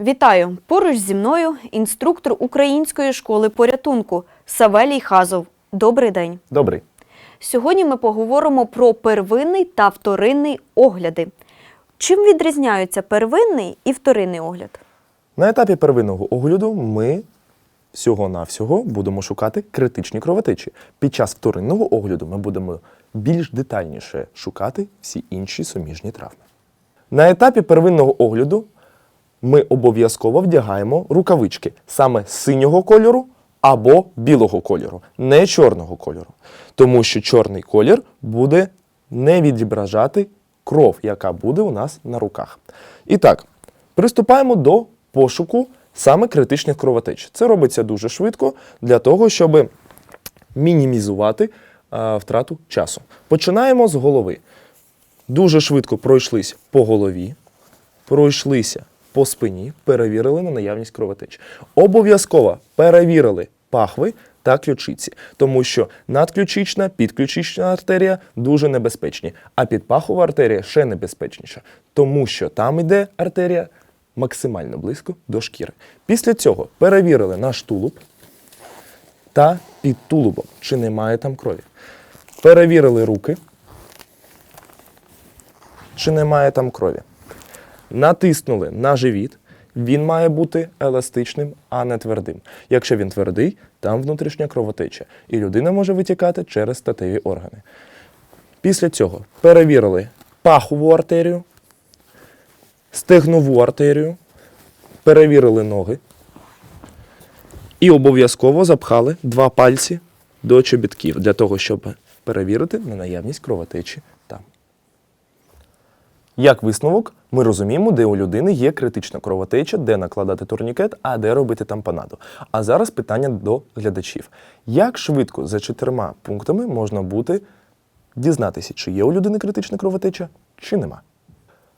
Вітаю! Поруч зі мною інструктор української школи порятунку Савелій Хазов. Добрий день. Добрий. Сьогодні ми поговоримо про первинний та вторинний огляди. Чим відрізняються первинний і вторинний огляд? На етапі первинного огляду ми всього-навсього будемо шукати критичні кровотечі. Під час вторинного огляду ми будемо більш детальніше шукати всі інші суміжні травми. На етапі первинного огляду ми обов'язково вдягаємо рукавички саме синього кольору або білого кольору, не чорного кольору. Тому що чорний колір буде не відображати кров, яка буде у нас на руках. І так, приступаємо до пошуку саме критичних кровотеч. Це робиться дуже швидко для того, щоб мінімізувати е, втрату часу. Починаємо з голови. Дуже швидко пройшлись по голові, пройшлися по спині, перевірили на наявність кровотеч. Обов'язково перевірили пахви та ключиці, тому що надключична, підключична артерія дуже небезпечні, а підпахова артерія ще небезпечніша, тому що там йде артерія максимально близько до шкіри. Після цього перевірили наш тулуб та під тулубом, чи немає там крові. Перевірили руки, чи немає там крові. Натиснули на живіт, він має бути еластичним, а не твердим. Якщо він твердий, там внутрішня кровотеча, і людина може витікати через статеві органи. Після цього перевірили пахову артерію, стегнову артерію, перевірили ноги і обов'язково запхали два пальці до чобітків для того, щоб перевірити на наявність кровотечі. Як висновок, ми розуміємо, де у людини є критична кровотеча, де накладати турнікет, а де робити тампонаду. А зараз питання до глядачів: як швидко за чотирма пунктами можна бути дізнатися, чи є у людини критична кровотеча, чи нема?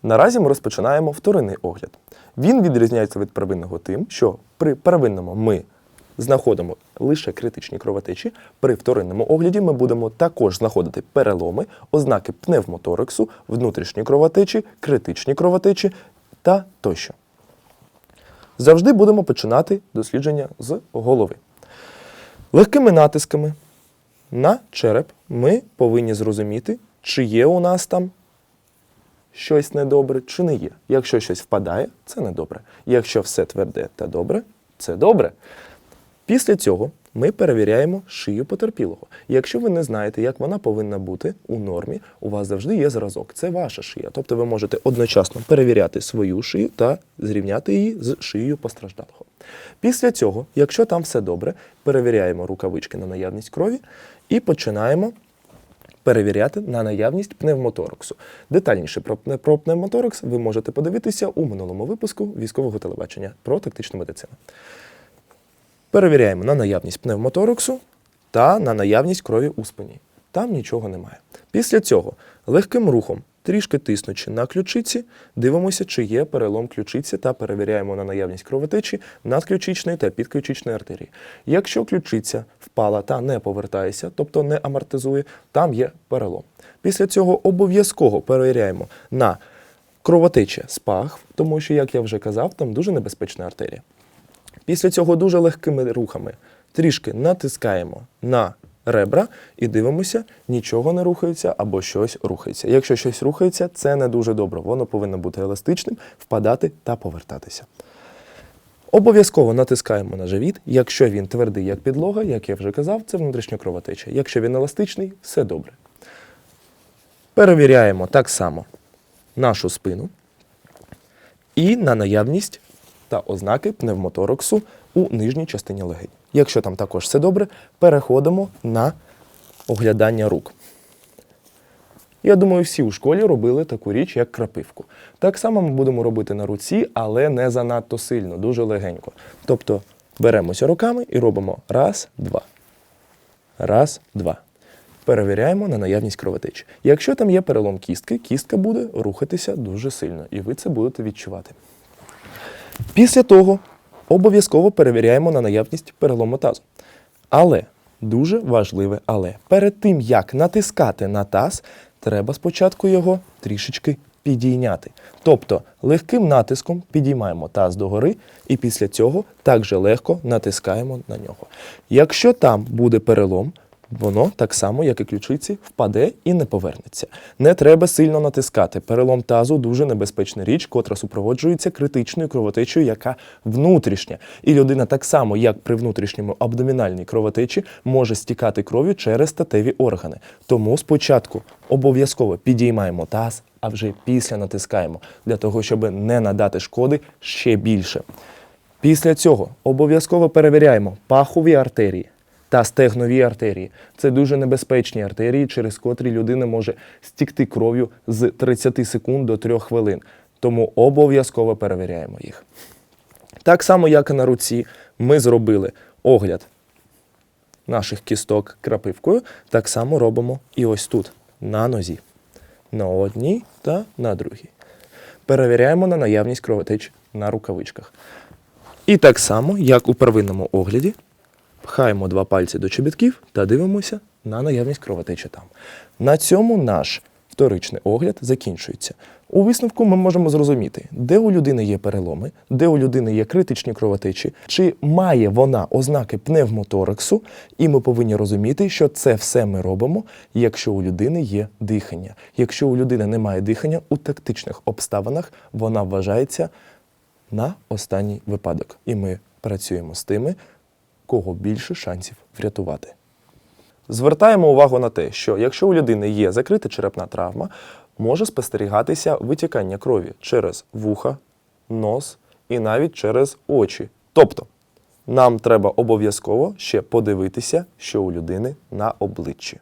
Наразі ми розпочинаємо вторинний огляд. Він відрізняється від первинного тим, що при первинному ми знаходимо лише критичні кровотечі. При вторинному огляді ми будемо також знаходити переломи, ознаки пневмоторексу, внутрішні кровотечі, критичні кровотечі та тощо. Завжди будемо починати дослідження з голови. Легкими натисками на череп ми повинні зрозуміти, чи є у нас там щось недобре, чи не є. Якщо щось впадає, це недобре. Якщо все тверде та добре, це добре. Після цього ми перевіряємо шию потерпілого. Якщо ви не знаєте, як вона повинна бути у нормі, у вас завжди є зразок. Це ваша шия. Тобто ви можете одночасно перевіряти свою шию та зрівняти її з шиєю постраждалого. Після цього, якщо там все добре, перевіряємо рукавички на наявність крові і починаємо перевіряти на наявність пневмотораксу. Детальніше про, пне- про пневмоторакс ви можете подивитися у минулому випуску військового телебачення про тактичну медицину. Перевіряємо на наявність пневмотораксу та на наявність крові у спині. Там нічого немає. Після цього легким рухом, трішки тиснучи на ключиці, дивимося, чи є перелом ключиці та перевіряємо на наявність кровотечі надключичної та підключичної артерії. Якщо ключиця впала та не повертається, тобто не амортизує, там є перелом. Після цього обов'язково перевіряємо на кровотеча з пахв, тому що, як я вже казав, там дуже небезпечна артерія. Після цього дуже легкими рухами трішки натискаємо на ребра і дивимося, нічого не рухається або щось рухається. Якщо щось рухається, це не дуже добре. Воно повинно бути еластичним, впадати та повертатися. Обов'язково натискаємо на живіт. Якщо він твердий, як підлога, як я вже казав, це внутрішня кровотеча. Якщо він еластичний, все добре. Перевіряємо так само нашу спину і на наявність та ознаки пневмотораксу у нижній частині легень. Якщо там також все добре, переходимо на оглядання рук. Я думаю, всі у школі робили таку річ, як крапивку. Так само ми будемо робити на руці, але не занадто сильно, дуже легенько. Тобто беремося руками і робимо раз, два. Раз, два. Перевіряємо на наявність кровотечі. Якщо там є перелом кістки, кістка буде рухатися дуже сильно, і ви це будете відчувати. Після того обов'язково перевіряємо на наявність перелому тазу. Але дуже важливе але. Перед тим, як натискати на таз, треба спочатку його трішечки підійняти. Тобто легким натиском підіймаємо таз догори і після цього також легко натискаємо на нього. Якщо там буде перелом, воно так само, як і ключиці, впаде і не повернеться. Не треба сильно натискати. Перелом тазу дуже небезпечна річ, котра супроводжується критичною кровотечею, яка внутрішня. І людина так само, як при внутрішньому абдомінальній кровотечі, може стікати кров'ю через статеві органи. Тому спочатку обов'язково підіймаємо таз, а вже після натискаємо, для того, щоб не надати шкоди ще більше. Після цього обов'язково перевіряємо пахові артерії та стегнові артерії. Це дуже небезпечні артерії, через котрі людина може стікти кров'ю з 30 секунд до 3 хвилин. Тому обов'язково перевіряємо їх. Так само, як і на руці, ми зробили огляд наших кісток крапивкою, так само робимо і ось тут, на нозі. На одній та на другій. Перевіряємо на наявність кровотеч на рукавичках. І так само, як у первинному огляді, пхаємо два пальці до чобітків та дивимося на наявність кровотечі там. На цьому наш вторичний огляд закінчується. У висновку ми можемо зрозуміти, де у людини є переломи, де у людини є критичні кровотечі, чи має вона ознаки пневмотораксу, і ми повинні розуміти, що це все ми робимо, якщо у людини є дихання. Якщо у людини немає дихання, у тактичних обставинах вона вважається на останній випадок. І ми працюємо з тими, кого більше шансів врятувати. Звертаємо увагу на те, що якщо у людини є закрита черепна травма, може спостерігатися витікання крові через вуха, нос і навіть через очі. Тобто, нам треба обов'язково ще подивитися, що у людини на обличчі.